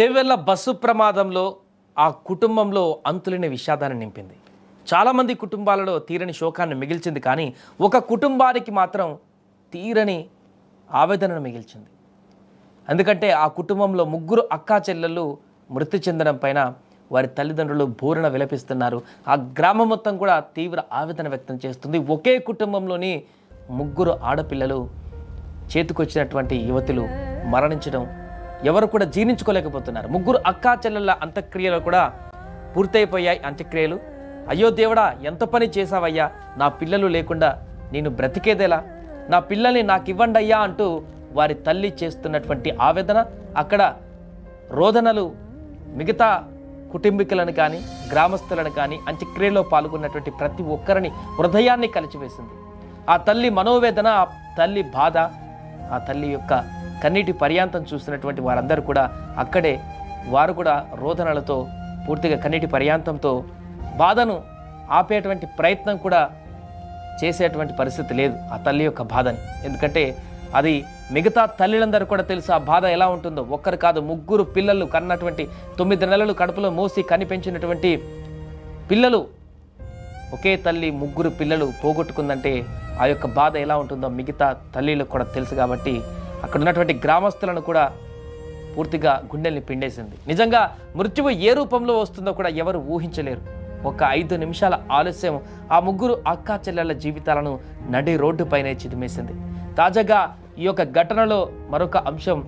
Chevella bus ప్రమాదంలో ఆ కుటుంబంలో అంతులేని విషాదాన్ని నింపింది. చాలామంది కుటుంబాలలో తీరని శోకాన్ని మిగిల్చింది కానీ ఒక కుటుంబానికి మాత్రం తీరని ఆవేదనను మిగిల్చింది. ఎందుకంటే ఆ కుటుంబంలో ముగ్గురు అక్కా చెల్లెళ్ళు మృతి చెందడం పైన వారి తల్లిదండ్రులు బోరున విలపిస్తున్నారు. ఆ గ్రామం మొత్తం కూడా తీవ్ర ఆవేదన వ్యక్తం చేస్తుంది. ఒకే కుటుంబంలోని ముగ్గురు ఆడపిల్లలు చేతికొచ్చినటువంటి యువతులు మరణించడం ఎవరు కూడా జీర్ణించుకోలేకపోతున్నారు. ముగ్గురు అక్కా చెల్లెళ్ళ అంత్యక్రియలు కూడా పూర్తయిపోయాయి. అంత్యక్రియలు అయ్యో దేవుడా ఎంత పని చేశావయ్యా? నా పిల్లలు లేకుండా నేను బ్రతికేదేలా? నా పిల్లల్ని నాకు ఇవ్వండి అయ్యా అంటూ వారి తల్లి చేస్తున్నటువంటి ఆవేదన. అక్కడ రోదనలు మిగతా కుటుంబీకులను కానీ గ్రామస్తులను కానీ అంత్యక్రియలో పాల్గొన్నటువంటి ప్రతి ఒక్కరిని హృదయాన్ని కలిచివేసింది. ఆ తల్లి మనోవేదన ఆ తల్లి బాధ ఆ తల్లి యొక్క కన్నీటి పర్యాంతం చూస్తున్నటువంటి వారందరూ కూడా అక్కడే వారు కూడా రోదనలతో పూర్తిగా కన్నీటి పర్యాంతంతో బాధను ఆపేటువంటి ప్రయత్నం కూడా చేసేటువంటి పరిస్థితి లేదు ఆ తల్లి యొక్క బాధని. ఎందుకంటే అది మిగతా తల్లిలందరూ కూడా తెలుసు ఆ బాధ ఎలా ఉంటుందో. ఒక్కరు కాదు ముగ్గురు పిల్లలు కన్నటువంటి తొమ్మిది నెలలు కడుపులో మోసి కనిపించినటువంటి పిల్లలు. ఒకే తల్లి ముగ్గురు పిల్లలు పోగొట్టుకుందంటే ఆ యొక్క బాధ ఎలా ఉంటుందో మిగతా తల్లిలకు కూడా తెలుసు కాబట్టి అక్కడ ఉన్నటువంటి గ్రామస్తులను కూడా పూర్తిగా గుండెల్ని పిండేసింది. నిజంగా మృత్యువు ఏ రూపంలో వస్తుందో కూడా ఎవరు ఊహించలేరు. ఒక ఐదు నిమిషాల ఆలస్యం ఆ ముగ్గురు అక్కా చెల్లెళ్ళ జీవితాలను నడి రోడ్డుపైనే చిదిమేసింది. తాజాగా ఈ యొక్క ఘటనలో మరొక అంశం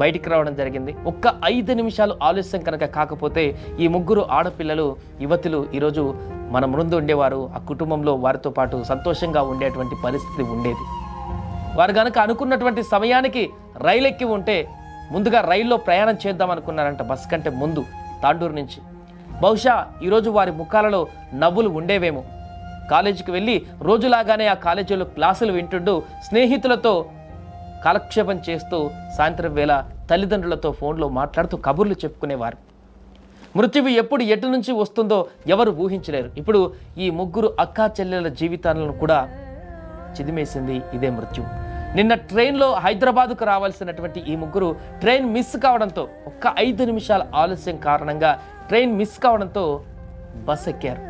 బయటికి రావడం జరిగింది. ఒక్క ఐదు నిమిషాలు ఆలస్యం కనుక కాకపోతే ఈ ముగ్గురు ఆడపిల్లలు యువతులు ఈరోజు మన ముందు ఉండేవారు. ఆ కుటుంబంలో వారితో పాటు సంతోషంగా ఉండేటువంటి పరిస్థితి ఉండేది. వారు కనుక అనుకున్నటువంటి సమయానికి రైలు ఎక్కి ఉంటే ముందుగా రైల్లో ప్రయాణం చేద్దాం అనుకున్నారంట బస్ కంటే ముందు తాండూరు నుంచి. బహుశా ఈరోజు వారి ముఖాలలో నవ్వులు ఉండేవేమో. కాలేజీకి వెళ్ళి రోజులాగానే ఆ కాలేజీలో క్లాసులు వింటుంటూ స్నేహితులతో కాలక్షేపం చేస్తూ సాయంత్రం వేళ తల్లిదండ్రులతో ఫోన్లో మాట్లాడుతూ కబుర్లు చెప్పుకునేవారు. మృత్యువు ఎప్పుడు ఎటు నుంచి వస్తుందో ఎవరు ఊహించలేరు. ఇప్పుడు ఈ ముగ్గురు అక్కా చెల్లెల జీవితాలను కూడా చిదిమేసింది ఇదే మృత్యు నిన్న ట్రైన్లో హైదరాబాద్కు రావాల్సినటువంటి ఈ ముగ్గురు ట్రైన్ మిస్ కావడంతో ఒక్క ఐదు నిమిషాల ఆలస్యం కారణంగా ట్రైన్ మిస్ కావడంతో బస్ ఎక్కారు.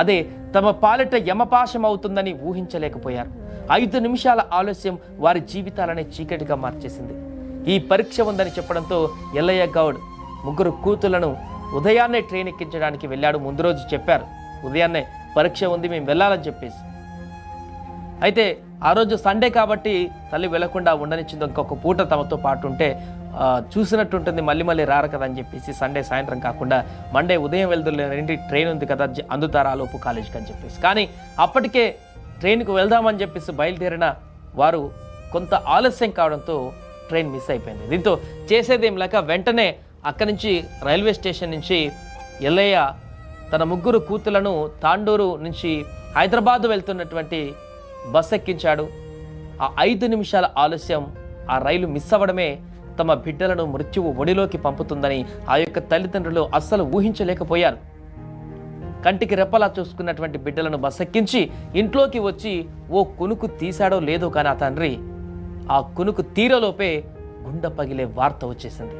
అదే తమ పాలిట యమపాశం అవుతుందని ఊహించలేకపోయారు. ఐదు నిమిషాల ఆలస్యం వారి జీవితాలనే చీకటిగా మార్చేసింది. ఈ పరీక్ష ఉందని చెప్పడంతో ఎల్లయ్య గౌడ్ ముగ్గురు కూతులను ఉదయాన్నే ట్రైన్ ఎక్కించడానికి వెళ్ళాడు ముందు రోజు చెప్పారు. ఉదయాన్నే పరీక్ష ఉంది మేము వెళ్ళాలని చెప్పేసి. అయితే ఆ రోజు సండే కాబట్టి తల్లి వెళ్ళకుండా ఉండనిచ్చింది. ఇంకొక పూట తమతో పాటు ఉంటే చూసినట్టు చూసినట్టుంటుంది మళ్ళీ మళ్ళీ రారు కదా అని చెప్పేసి సండే సాయంత్రం కాకుండా మండే ఉదయం వెళ్తులేంటి ట్రైన్ ఉంది కదా అందుతారా లోపు కాలేజీకి అని చెప్పేసి. కానీ అప్పటికే ట్రైన్కు వెళ్దామని చెప్పేసి బయలుదేరిన వారు కొంత ఆలస్యం కావడంతో ట్రైన్ మిస్ అయిపోయింది. దీంతో చేసేదేం లేక వెంటనే అక్కడి నుంచి రైల్వే స్టేషన్ నుంచి ఎల్లయ్య తన ముగ్గురు కూతులను తాండూరు నుంచి హైదరాబాద్ వెళ్తున్నటువంటి బస్ ఎక్కించాడు. ఆ ఐదు నిమిషాల ఆలస్యం ఆ రైలు మిస్ అవ్వడమే తమ బిడ్డలను మృత్యువు ఒడిలోకి పంపుతుందని ఆ యొక్క తల్లిదండ్రులు అస్సలు ఊహించలేకపోయారు. కంటికి రెప్పలా చూసుకున్నటువంటి బిడ్డలను బసెక్కించి ఇంట్లోకి వచ్చి ఓ కునుకు తీశాడో లేదో కానీ ఆ తండ్రి ఆ కునుకు తీరలోపే గుండె పగిలే వార్త వచ్చేసింది.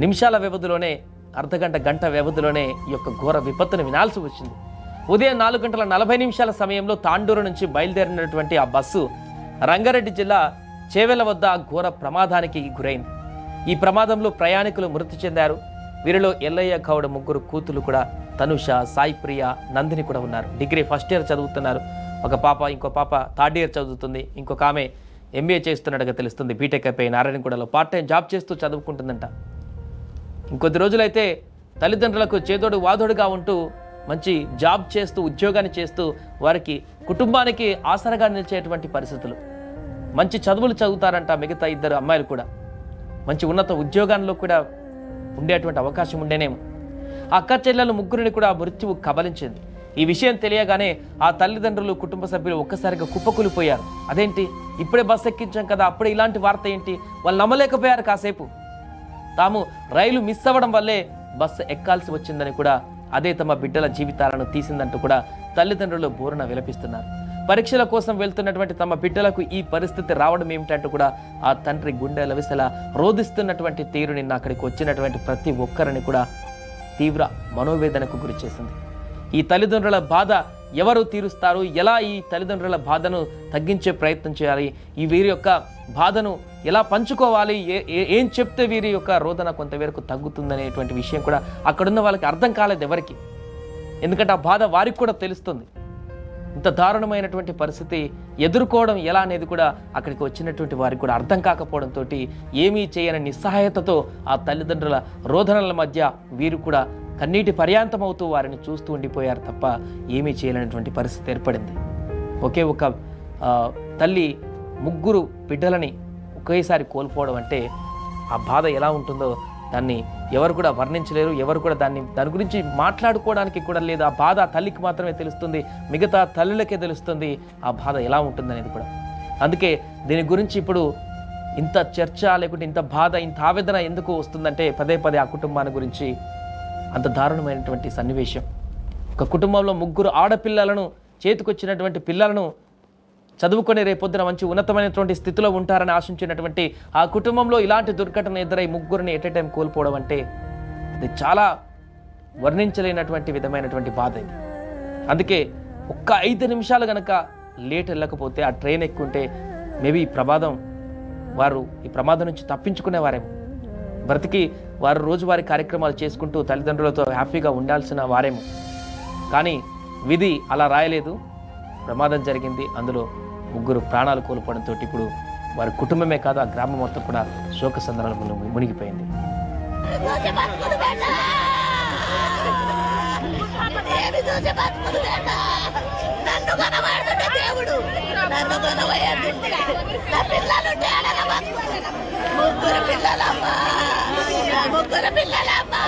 నిమిషాల వ్యవధిలోనే అర్ధగంట గంట వ్యవధిలోనే ఈ యొక్క ఘోర విపత్తును వినాల్సి వచ్చింది. ఉదయం నాలుగు గంటల నలభై నిమిషాల సమయంలో తాండూరు నుంచి బయలుదేరినటువంటి ఆ బస్సు రంగారెడ్డి జిల్లా చేవెల వద్ద ఘోర ప్రమాదానికి గురైంది. ఈ ప్రమాదంలో ప్రయాణికులు మృతి చెందారు. వీరిలో ఎల్లయ్య గౌడ ముగ్గురు కూతులు కూడా తనుష సాయి ప్రియ నందిని కూడా ఉన్నారు. డిగ్రీ ఫస్ట్ ఇయర్ చదువుతున్నారు. ఒక పాప ఇంకో పాప థర్డ్ ఇయర్ చదువుతుంది. ఇంకొక ఆమె ఎంబీఏ చేస్తున్నట్టుగా తెలుస్తుంది. బీటెక్ అయిపోయి నారాయణగూడలో పార్ట్ టైం జాబ్ చేస్తూ చదువుకుంటుందంట. ఇంకొద్ది రోజులైతే తల్లిదండ్రులకు చేదోడు వాదోడుగా ఉంటూ మంచి జాబ్ చేస్తూ ఉద్యోగాన్ని చేస్తూ వారికి కుటుంబానికి ఆసరగా నిలిచేటువంటి పరిస్థితులు. మంచి చదువులు చదువుతారంట మిగతా ఇద్దరు అమ్మాయిలు కూడా. మంచి ఉన్నత ఉద్యోగాల్లో కూడా ఉండేటువంటి అవకాశం ఉండేనేమో. ఆ అక్క చెల్లెలు ముగ్గురిని కూడా మృత్యువు కబలించింది. ఈ విషయం తెలియగానే ఆ తల్లిదండ్రులు కుటుంబ సభ్యులు ఒక్కసారిగా కుప్పకూలిపోయారు. అదేంటి? ఇప్పుడే బస్ ఎక్కించాం కదా అప్పుడే ఇలాంటి వార్త ఏంటి? వాళ్ళు నమ్మలేకపోయారు కాసేపు. తాము రైలు మిస్ అవ్వడం వల్లే బస్సు ఎక్కాల్సి వచ్చిందని కూడా అదే తమ బిడ్డల జీవితాలను తీసిందంటూ కూడా తల్లిదండ్రులు బోరున విలపిస్తున్నారు. పరీక్షల కోసం వెళ్తున్నటువంటి తమ బిడ్డలకు ఈ పరిస్థితి రావడం ఏమిటంటూ కూడా ఆ తండ్రి గుండెల విసల రోధిస్తున్నటువంటి తీరుని నిన్న అక్కడికి వచ్చినటువంటి ప్రతి ఒక్కరిని కూడా తీవ్ర మనోవేదనకు గురి చేసింది. ఈ తల్లిదండ్రుల బాధ ఎవరు తీరుస్తారు? ఎలా ఈ తల్లిదండ్రుల బాధను తగ్గించే ప్రయత్నం చేయాలి? ఈ వీరి యొక్క బాధను ఎలా పంచుకోవాలి? ఏ- ఏ- ఏం చెప్తే వీరి యొక్క రోదన కొంతవరకు తగ్గుతుందనేటువంటి విషయం కూడా అక్కడున్న వాళ్ళకి అర్థం కాలేదు ఎవరికి. ఎందుకంటే ఆ బాధ వారికి కూడా తెలుస్తుంది. ఇంత దారుణమైనటువంటి పరిస్థితి ఎదుర్కోవడం ఎలా అనేది కూడా అక్కడికి వచ్చినటువంటి వారికి కూడా అర్థం కాకపోవడంతో ఏమీ చేయని నిస్సహాయతతో ఆ తల్లిదండ్రుల రోదనల మధ్య వీరు కూడా కన్నీటి పర్యాంతమవుతూ వారిని చూస్తూ ఉండిపోయారు తప్ప ఏమీ చేయలేనటువంటి పరిస్థితి ఏర్పడింది. ఒకే ఒక తల్లి ముగ్గురు బిడ్డలని ఒకేసారి కోల్పోవడం అంటే ఆ బాధ ఎలా ఉంటుందో దాన్ని ఎవరు కూడా వర్ణించలేరు ఎవరు కూడా దాన్ని దాని గురించి మాట్లాడుకోవడానికి కూడా లేదు. ఆ బాధ తల్లికి మాత్రమే తెలుస్తుంది మిగతా తల్లులకే తెలుస్తుంది. ఆ బాధ ఎలా ఉంటుందనేది కూడా. అందుకే దీని గురించి ఇప్పుడు ఇంత చర్చ లేకుంటే ఇంత బాధ ఇంత ఆవేదన ఎందుకు వస్తుందంటే పదే పదే ఆ కుటుంబాన్ని గురించి అంత దారుణమైనటువంటి సన్నివేశం. ఒక కుటుంబంలో ముగ్గురు ఆడపిల్లలను చేతికొచ్చినటువంటి పిల్లలను చదువుకొని రేపొద్దున మంచి ఉన్నతమైనటువంటి స్థితిలో ఉంటారని ఆశించినటువంటి ఆ కుటుంబంలో ఇలాంటి దుర్ఘటన ఎదురై ముగ్గురిని ఎట్ టైం కోల్పోవడం అంటే అది చాలా వర్ణించలేనటువంటి విధమైనటువంటి బాధ ఇది. అందుకే ఒక్క ఐదు నిమిషాలు గనక లేట్ వెళ్ళకపోతే ఆ ట్రైన్ ఎక్కుంటే మేబీ ఈ ప్రమాదం వారు ఈ ప్రమాదం నుంచి తప్పించుకునేవారేమో. బ్రతికి వారు రోజువారీ కార్యక్రమాలు చేసుకుంటూ తల్లిదండ్రులతో హ్యాపీగా ఉండాల్సిన వారేమో. కానీ విధి అలా రాయలేదు. ప్రమాదం జరిగింది. అందులో ముగ్గురు ప్రాణాలు కోల్పోవడంతో ఇప్పుడు వారి కుటుంబమే కాదు ఆ గ్రామం మొత్తం కూడా శోక సందర్భంలో మునిగిపోయింది. ఏమి చూసి బతుకుతులేక నన్ను కొనబడుతుంటే దేవుడు. నన్ను కొనబోయేస్తుంటే నా పిల్లలు తేడాగా బతుకుతున్నా ముగ్గురు పిల్లలమ్మా. ముగ్గురు పిల్లలమ్మా.